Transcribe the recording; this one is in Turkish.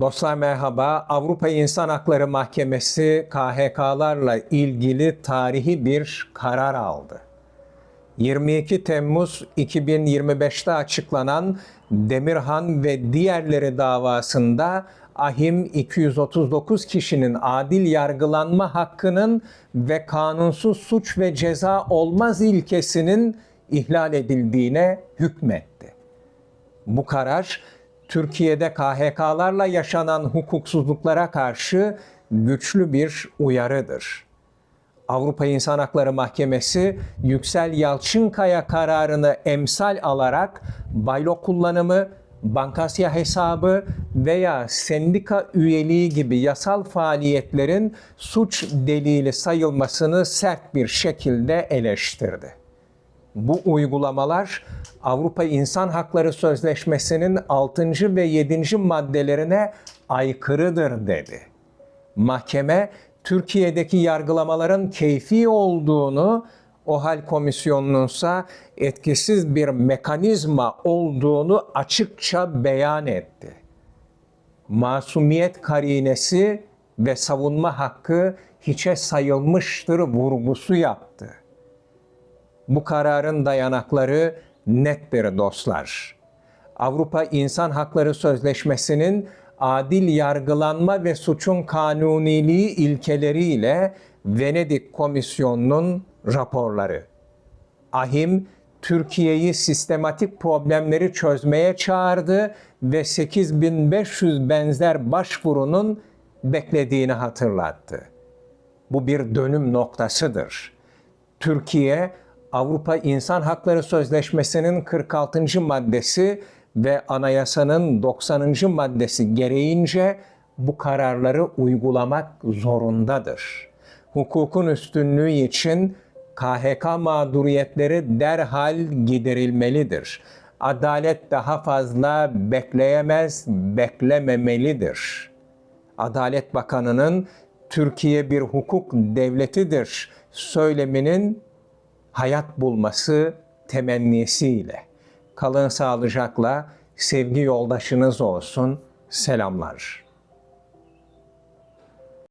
Dostlar merhaba. Avrupa İnsan Hakları Mahkemesi KHK'larla ilgili tarihi bir karar aldı. 22 Temmuz 2025'te açıklanan Demirhan ve diğerleri davasında ahim 239 kişinin adil yargılanma hakkının ve kanunsuz suç ve ceza olmaz ilkesinin ihlal edildiğine hükmetti. Bu karar Türkiye'de KHK'larla yaşanan hukuksuzluklara karşı güçlü bir uyarıdır. Avrupa İnsan Hakları Mahkemesi Yüksel Yalçınkaya kararını emsal alarak baylo kullanımı, bankasya hesabı veya sendika üyeliği gibi yasal faaliyetlerin suç delili sayılmasını sert bir şekilde eleştirdi. Bu uygulamalar Avrupa İnsan Hakları Sözleşmesi'nin 6. ve 7. maddelerine aykırıdır dedi. Mahkeme Türkiye'deki yargılamaların keyfi olduğunu, OHAL komisyonununsa etkisiz bir mekanizma olduğunu açıkça beyan etti. Masumiyet karinesi ve savunma hakkı hiçe sayılmıştır vurgusu yaptı. Bu kararın dayanakları nettir dostlar. Avrupa İnsan Hakları Sözleşmesi'nin adil yargılanma ve suçun kanuniliği ilkeleriyle Venedik Komisyonu'nun raporları. Ahim Türkiye'yi sistematik problemleri çözmeye çağırdı ve 8500 benzer başvurunun beklediğini hatırlattı. Bu bir dönüm noktasıdır. Türkiye Avrupa İnsan Hakları Sözleşmesi'nin 46. maddesi ve anayasanın 90. maddesi gereğince bu kararları uygulamak zorundadır. Hukukun üstünlüğü için KHK mağduriyetleri derhal giderilmelidir. Adalet daha fazla bekleyemez, beklememelidir. Adalet Bakanı'nın Türkiye bir hukuk devletidir söyleminin hayat bulması temennisiyle. Kalın sağlıcakla sevgi yoldaşınız olsun. Selamlar.